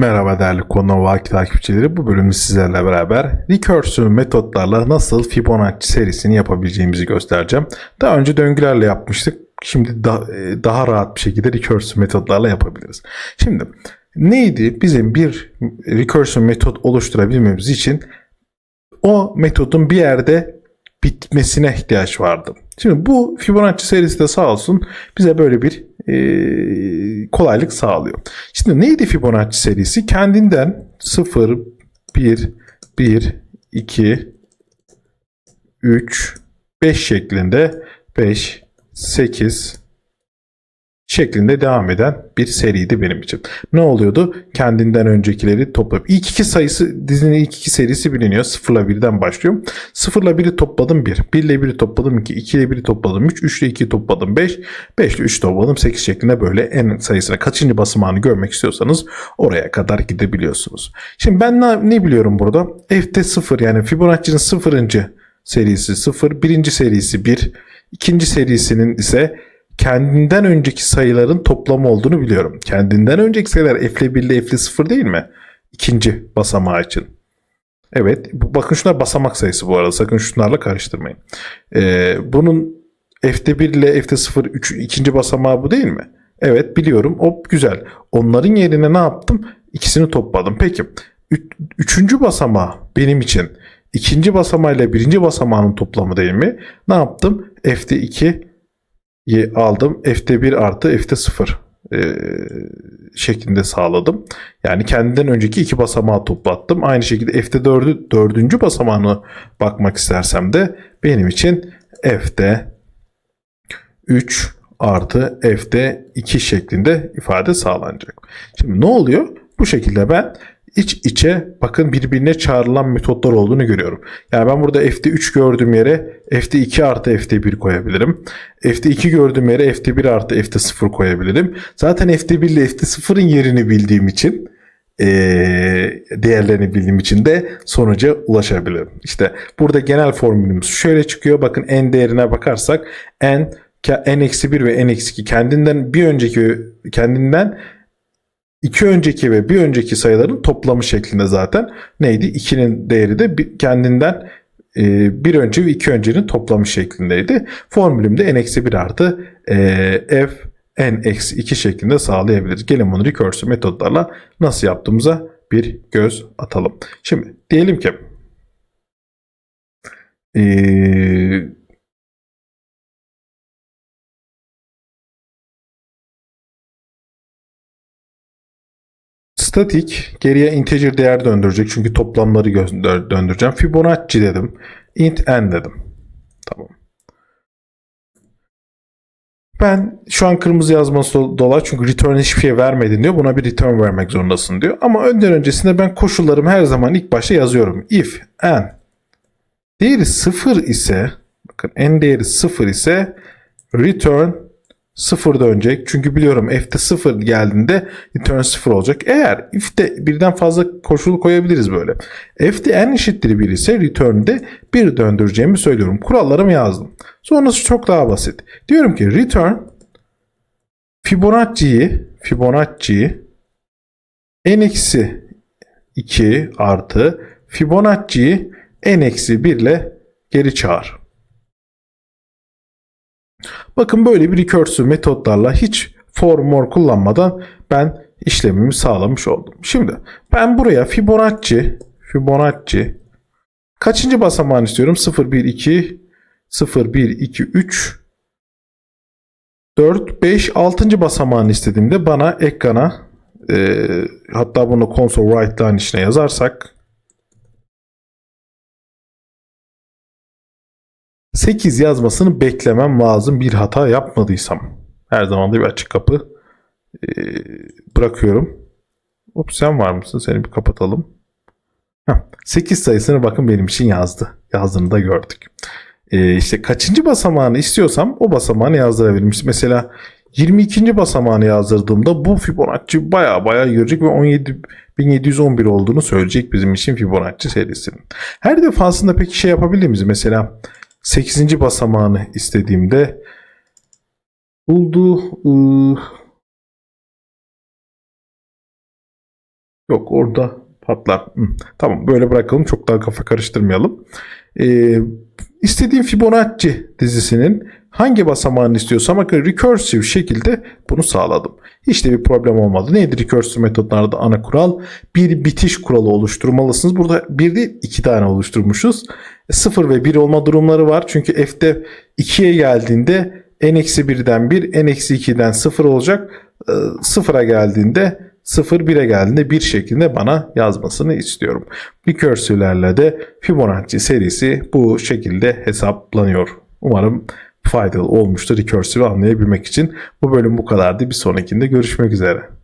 Merhaba değerli konu vaki takipçileri. Bu bölümde sizlerle beraber recursive metotlarla nasıl Fibonacci serisini yapabileceğimizi göstereceğim. Daha önce döngülerle yapmıştık. Şimdi da- e, daha rahat bir şekilde recursive metotlarla yapabiliriz. Şimdi neydi? Bizim bir recursive metot oluşturabilmemiz için o metodun bir yerde bitmesine ihtiyaç vardı. Şimdi bu Fibonacci serisi de sağ olsun bize böyle bir kolaylık sağlıyor. Şimdi neydi Fibonacci serisi? Kendinden 0, 1, 1, 2, 3, 5 şeklinde 5, 8 şeklinde devam eden bir seriydi benim için. Ne oluyordu? Kendinden öncekileri toplayıp ilk iki sayısı dizinin ilk iki serisi biliniyor. 0 ile 1'den başlıyorum. 0 ile 1'i topladım 1. 1 ile 1'i topladım 2. 2 ile 1'i topladım 3. 3 ile 2'yi topladım 5. 5 ile 3 topladım 8 şeklinde böyle en sayısına kaçıncı basamağını görmek istiyorsanız oraya kadar gidebiliyorsunuz. Şimdi ben ne, ne biliyorum burada? F'de 0 yani Fibonacci'nin 0. serisi 0. Birinci serisi 1. ikinci serisinin ise kendinden önceki sayıların toplamı olduğunu biliyorum. Kendinden önceki sayılar f ile 1 ile f ile 0 değil mi? İkinci basamağı için. Evet. Bakın şunlar basamak sayısı bu arada. Sakın şunlarla karıştırmayın. Ee, bunun f'de 1 ile f'de 0 üç, ikinci basamağı bu değil mi? Evet biliyorum. O güzel. Onların yerine ne yaptım? İkisini topladım. Peki. Üç, üçüncü basamağı benim için ikinci basamağıyla birinci basamağının toplamı değil mi? Ne yaptım? F'de 2 'yi aldım. F'de 1 artı F'de 0 e, şeklinde sağladım. Yani kendinden önceki iki basamağı toplattım. Aynı şekilde F'de 4'ü, dördüncü basamağını bakmak istersem de benim için F'de 3 artı F'de 2 şeklinde ifade sağlanacak. Şimdi ne oluyor? Bu şekilde ben iç içe bakın birbirine çağrılan metotlar olduğunu görüyorum. Yani ben burada F'de 3 gördüğüm yere F'de 2 artı F'de 1 koyabilirim. F'de 2 gördüğüm yere F'de 1 artı F'de 0 koyabilirim. Zaten F'de 1 ile F'de 0'ın yerini bildiğim için değerlerini bildiğim için de sonuca ulaşabilirim. İşte burada genel formülümüz şöyle çıkıyor. Bakın n değerine bakarsak n ke- n-1 ve n-2 kendinden bir önceki kendinden iki önceki ve bir önceki sayıların toplamı şeklinde zaten neydi? 2'nin değeri de kendinden e, bir önce ve iki öncenin toplamı şeklindeydi. Formülümde n-1 artı e, f n-2 şeklinde sağlayabiliriz. Gelin bunu recursive metodlarla nasıl yaptığımıza bir göz atalım. Şimdi diyelim ki eee Statik geriye integer değer döndürecek çünkü toplamları döndüreceğim. Fibonacci dedim. int n dedim. Tamam. Ben şu an kırmızı yazması do- dolar çünkü return hiçbir şey vermedin diyor. Buna bir return vermek zorundasın diyor. Ama önden öncesinde ben koşullarımı her zaman ilk başta yazıyorum. If n değeri 0 ise bakın n değeri 0 ise return 0 dönecek. Çünkü biliyorum f'te 0 geldiğinde return 0 olacak. Eğer if'te birden fazla koşul koyabiliriz böyle. f'te n eşittir 1 ise return'de 1 döndüreceğimi söylüyorum. Kurallarımı yazdım. Sonrası çok daha basit. Diyorum ki return Fibonacci'yi Fibonacci'yi n eksi 2 artı Fibonacci'yi n eksi 1 ile geri çağır. Bakın böyle bir recursive metotlarla hiç for more kullanmadan ben işlemimi sağlamış oldum. Şimdi ben buraya Fibonacci Fibonacci kaçıncı basamağını istiyorum? 0 1 2 0 1 2 3 4 5 6. basamağını istediğimde bana ekrana e, hatta bunu console write line içine yazarsak 8 yazmasını beklemem lazım bir hata yapmadıysam. Her zaman da bir açık kapı e, bırakıyorum. Hop sen var mısın? Seni bir kapatalım. Heh, 8 sayısını bakın benim için yazdı. Yazdığını da gördük. E, işte kaçıncı basamağını istiyorsam o basamağını yazdırabilirim. İşte mesela 22. basamağını yazdırdığımda bu Fibonacci baya baya görecek ve 17.711 olduğunu söyleyecek bizim için Fibonacci serisinin. Her defasında peki şey yapabildiğimizi mesela 8. basamağını istediğimde buldu ıı, Yok orada patlar. Tamam böyle bırakalım çok daha kafa karıştırmayalım. Ee, istediğim Fibonacci dizisinin hangi basamağını istiyorsam bakın recursive şekilde bunu sağladım. Hiç de bir problem olmadı. Neydi recursive metotlarda ana kural? Bir bitiş kuralı oluşturmalısınız. Burada bir değil iki tane oluşturmuşuz. 0 ve 1 olma durumları var. Çünkü f'te 2'ye geldiğinde n-1'den 1, n-2'den 0 olacak. Ee, Sıfıra geldiğinde 0 1'e geldiğinde bir şeklinde bana yazmasını istiyorum. Recursive'lerle de Fibonacci serisi bu şekilde hesaplanıyor. Umarım faydalı olmuştur recursive anlayabilmek için. Bu bölüm bu kadardı. Bir sonrakinde görüşmek üzere.